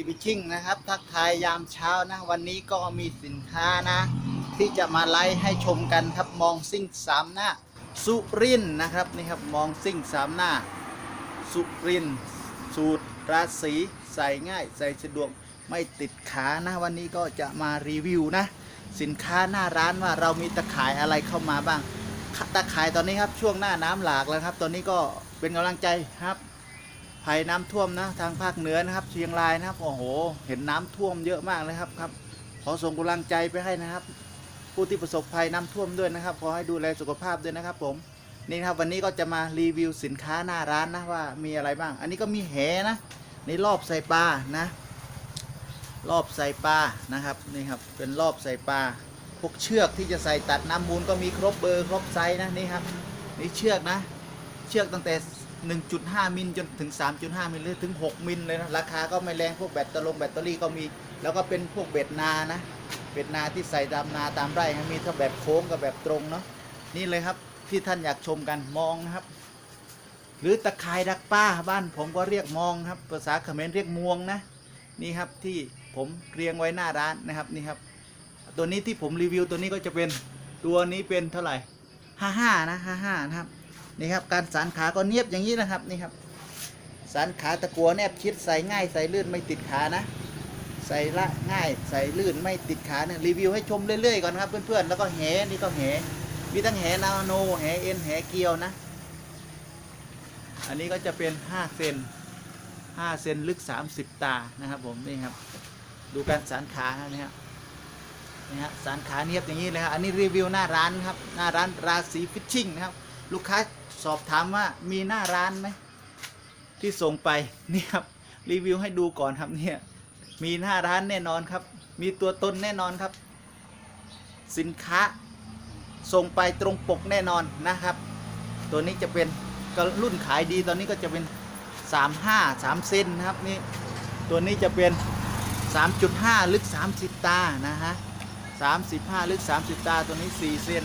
ซีบิชิ่งนะครับ ทักทายยามเช้านะ วันนี้ก็มีสินค้านะ ที่จะมาไลฟ์ให้ชมกันครับมองซิ่งสามหน้า สุรินนะครับนี่ครับมองซิ่งสามหน้า สุรินสูตรราศีใส่ง่าย ใส่สะดวกไม่ติดขานะวันนี้ก็จะมารีวิวนะ สินค้าหน้าร้านว่าเรามีตะข่ายอะไรเข้ามาบ้างตะข่ายตอนนี้ครับช่วงหน้าน้ำหลากแล้วครับ ตอนนี้ก็เป็นกำลังใจครับ ภัยน้ำท่วมนะทางภาคเหนือนะครับเชียงรายนะครับโอ้โห เห็นน้ำท่วมเยอะมากเลยครับครับ ขอส่งกำลังใจไปให้นะครับ ผู้ที่ประสบภัยน้ำท่วมด้วยนะครับ ขอให้ดูแลสุขภาพด้วยนะครับ ผมนี่ครับวันนี้ก็จะมารีวิวสินค้าหน้าร้านนะว่ามีอะไรบ้าง อันนี้ก็มีแหนะนี่รอบใส่ปลานะ รอบใส่ปลานะครับนี่ครับเป็นรอบใส่ปลาพวกเชือกที่จะใส่ตัดน้ำมูลก็มีครบเบอร์ครบไซส์นะนี่ครับนี่เชือกนะ เชือกตั้งแต่ 1.5 มิลจนถึง 3.5 มิลหรือถึง 6 มิลเลยนะราคาก็ไม่แรงพวกแบตเตอรี่แบตเตอรี่ก็มี แล้วก็เป็นพวกเบ็ดนานะเบ็ดนาที่ใส่ตามนาตามไร่มีทั้งแบบโค้งกับแบบตรงเนาะนี่เลยครับที่ท่านอยากชมกันมองนะครับ หรือตะข่ายดักป้าบ้านผมก็เรียกมองครับ ภาษาเขมรเรียกมวงนะนี่ครับที่ผมเรียงไว้หน้าร้านนะครับนี่ครับ ตัวนี้ที่ผมรีวิวตัวนี้ก็จะเป็นตัวนี้เป็นเท่าไหร่ 55 นะ 55 นะครับ นี่ครับการสานขาก็เนียบอย่างนี้นะครับนี่ครับสานขาตะกัวแนบชิดใส่ง่ายใส่ลื่นไม่ติดขานะ ใส่ละง่ายใส่ลื่นไม่ติดขาเนี่ยรีวิวให้ชมเรื่อยๆก่อนครับเพื่อนๆแล้วก็แหนี่ก็แหมีทั้งแหนาโนแหเอ็นแหเกียวนะ อันนี้ก็จะเป็น5เซน5เซนลึก 30 ตานะครับผมนี่ครับดูการสานขานะนี่ครับนี่ฮะสานขาเนียบอย่างนี้เลยครับอันนี้รีวิวหน้าร้านครับหน้าร้านราศีฟิชชิ่งนะครับลูกค้า สอบถามว่ามีหน้าร้านไหมที่ส่งไปนี่ครับรีวิวให้ดูก่อนครับเนี่ยมีหน้าร้านแน่นอนครับ มีตัวตนแน่นอนครับ สินค้าส่งไปตรงปกแน่นอนนะครับ ตัวนี้จะเป็นก็รุ่นขายดีตอนนี้ก็จะเป็น 35 3เซนนะครับนี่ตัวนี้จะเป็น 3.5 ลึก 30 ตานะฮะ35 ลึก 30 ตาตัวนี้ 4 เซน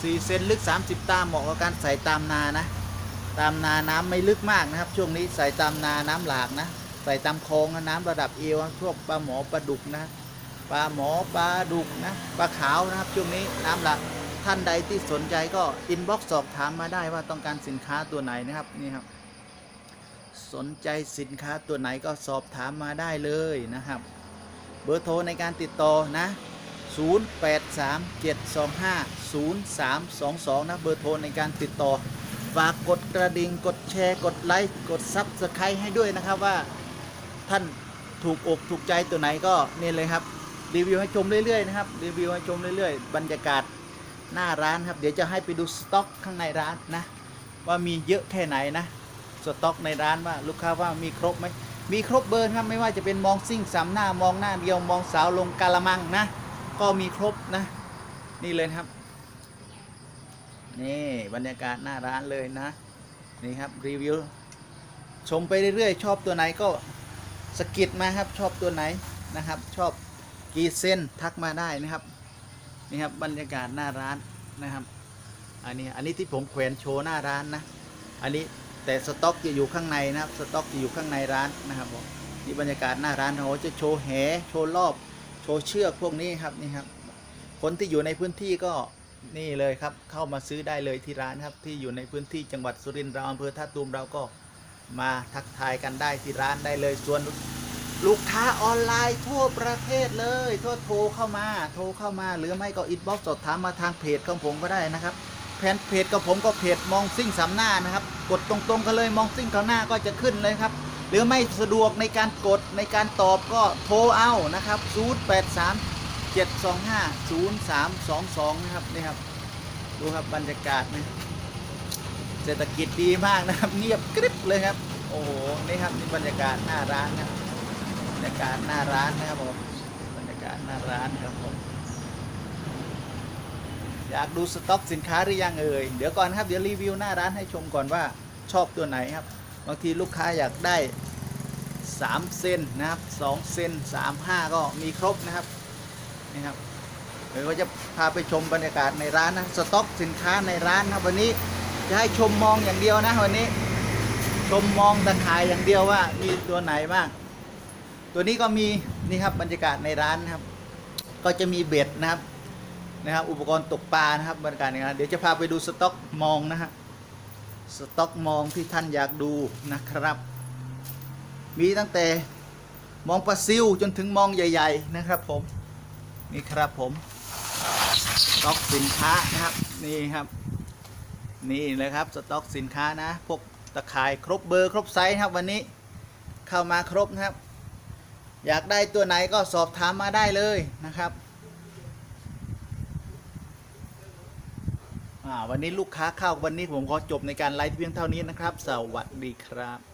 4เซนลึก 30 ตาเหมาะกับการใส่ตามนานะ ตามนาน้ำไม่ลึกมากนะครับ ช่วงนี้ใส่ตามนาน้ำหลากนะ ใส่ตามคลองนะน้ำระดับเอวพวกปลาหมอปลาดุกนะปลาหมอปลาดุกนะปลาขาวนะครับ ช่วงนี้น้ำหลากท่านใดที่สนใจก็อินบ็อกซ์สอบถามมาได้ว่าต้องการสินค้าตัวไหนนะครับนี่ครับ สนใจสินค้าตัวไหนก็สอบถามมาได้เลยนะครับ เบอร์โทรในการติดต่อนะ 0837250322 นะ เบอร์โทรในการติดต่อ ฝากกดกระดิ่ง กดแชร์ กดไลค์ กดซับสไครต์ให้ด้วยนะครับว่าท่านถูกอกถูกใจตัวไหนก็นี่เลยครับ รีวิวให้ชมเรื่อยๆนะครับ รีวิวให้ชมเรื่อยๆ บรรยากาศหน้าร้านครับ เดี๋ยวจะให้ไปดูสต็อกข้างในร้านนะ ว่ามีเยอะแค่ไหนนะ สต็อกในร้านว่าลูกค้าว่ามีครบไหมมีครบเบอร์ครับไม่ว่าจะเป็นมองซิ่งสามหน้ามองหน้าเดียวมองสาวลงกาละมังนะ ก็มีครบนะ นี่เลยครับ นี่บรรยากาศหน้าร้านเลยนะ นี่ครับรีวิวชมไปเรื่อยๆ ชอบตัวไหนก็สกิดมาครับชอบตัวไหนนะครับ ชอบกี่เส้นทักมาได้นะครับ นี่ครับบรรยากาศหน้าร้านนะครับ อันนี้อันนี้ที่ผมแขวนโชว์หน้าร้านนะ อันนี้แต่สต็อกจะอยู่ข้างในนะครับ สต็อกจะอยู่ข้างในร้านนะครับผมนี่บรรยากาศหน้าร้านเขาจะโชว์แหโชว์รอบ โชว์เชือกพวกนี้ครับนี่ครับ คนที่อยู่ในพื้นที่ก็นี่เลยครับ เข้ามาซื้อได้เลยที่ร้านครับ ที่อยู่ในพื้นที่จังหวัดสุรินทร์เราอำเภอท่าตูมเราก็มาทักทายกันได้ที่ร้านได้เลยส่วนลูกค้าออนไลน์ทั่วประเทศเลยทั่วโทรเข้ามา โทรเข้ามา หรือไม่ก็อินบ็อกซ์สอบถามมาทางเพจของผมก็ได้นะครับแผนเพจกับผมก็เพจมองซิ่งสามหน้านะครับ กดตรงๆกันเลยมองซิ่งข้างหน้าก็จะขึ้นเลยครับ หรือไม่สะดวกในการกดในการตอบก็โทรเอานะครับ 083 725 0322 นะครับนี่ครับ ดูครับบรรยากาศนะเศรษฐกิจดีมากนะครับ เงียบกริบเลยครับ โอ้โหนี่ครับนี่บรรยากาศหน้าร้านครับบรรยากาศหน้าร้านนะครับผมบรรยากาศหน้าร้านครับผมอยากดูสต็อกสินค้าหรือยังเอ่ยเดี๋ยวก่อนครับเดี๋ยวรีวิวหน้าร้านให้ชมก่อนว่าชอบตัวไหนครับ บางทีลูกค้าอยากได้ 3เซนนะครับ2เซน3 5 ก็มีครบนะครับนี่ครับเดี๋ยวก็จะพาไปชมบรรยากาศในร้านนะสต็อกสินค้าในร้านครับวันนี้จะให้ชมมองอย่างเดียวนะวันนี้ชมมองตะข่ายอย่างเดียวว่ามีตัวไหนบ้างตัวนี้ก็มีนี่ครับบรรยากาศในร้านนะครับ ก็จะมีเบ็ดนะครับนะครับ อุปกรณ์ตกปลานะครับบรรยากาศในร้านเดี๋ยวจะพาไปดูสต็อกมองนะฮะสต็อกมองที่ท่านอยากดูนะครับ มีตั้งแต่มองปลาซิวจนถึงมองใหญ่ ๆ นะครับผม นี่ครับผมสต็อกสินค้านะครับนี่ครับ นี่เลยครับสต็อกสินค้านะพวกตะข่ายครบเบอร์ครบไซส์ครับวันนี้เข้ามาครบนะครับ อยากได้ตัวไหนก็สอบถามมาได้เลยนะครับวันนี้ลูกค้าเข้าวันนี้ผมขอจบในการไลฟ์เพียงเท่านี้นะครับ สวัสดีครับ